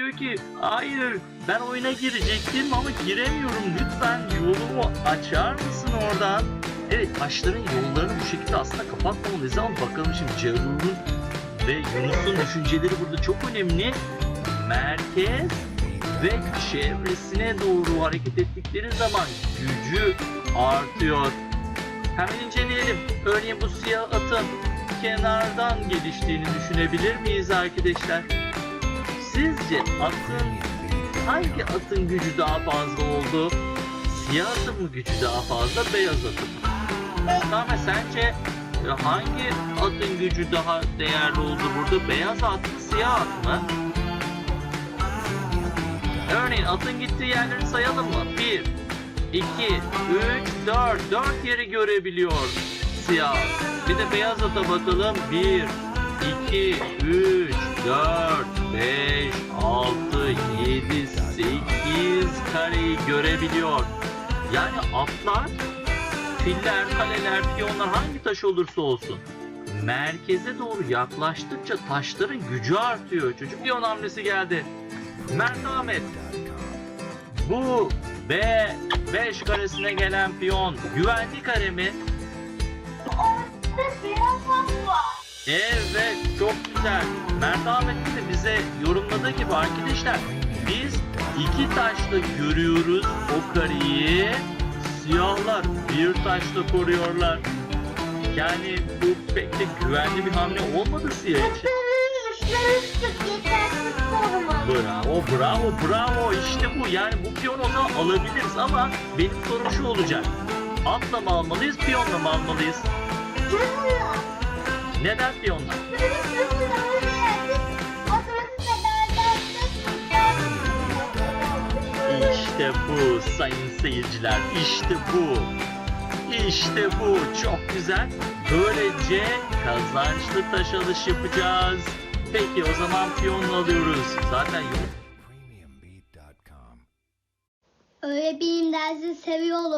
diyor ki hayır ben oyuna girecektim ama giremiyorum. Lütfen yolumu açar mısın oradan? Evet taşların yollarını bu şekilde aslında kapatmamalıyız ama bakalım şimdi Carul'un ve Yunus'un düşünceleri burada çok önemli. Merkez ve çevresine doğru hareket ettikleri zaman gücü artıyor. Hemen inceleyelim. Örneğin bu siyah atın kenardan geliştiğini düşünebilir miyiz arkadaşlar? Sizce atın hangi atın gücü daha fazla oldu? Siyah atın mı gücü daha fazla, beyaz atın mı? Sami sence hangi atın gücü daha değerli oldu burada? Beyaz at mı, siyah at mı? Örneğin atın gittiği yerleri sayalım mı? 1, 2, 3, 4. 4 yeri görebiliyor siyah. Bir de beyaz ata bakalım. 1, 2, 3, 4, 5, kareyi görebiliyor. Yani atlar, filler, kaleler, piyonlar hangi taş olursa olsun merkeze doğru yaklaştıkça taşların gücü artıyor. Çocuk piyon hamlesi geldi. Mert Ahmet. Bu B5 karesine gelen piyon güvenli kare mi? Evet çok güzel. Mert Ahmet de bize yorumladığı gibi arkadaşlar biz iki taşla görüyoruz o kareyi. Siyahlar bir taşla koruyorlar. Yani bu pek de güvenli bir hamle olmadı siyah için. Bravo, bravo, bravo. İşte bu. Yani bu piyonu zaman alabiliriz ama benim sorum şu olacak. Atla mı almalıyız, piyonla mı almalıyız? Neden piyonla? İşte bu sayın seyirciler. İşte bu. İşte bu. Çok güzel. Böylece kazançlı taş alış yapacağız. Peki o zaman piyonla alıyoruz. Zaten yok. premiumbeat.com. Öğretmenim dersi seviyorum.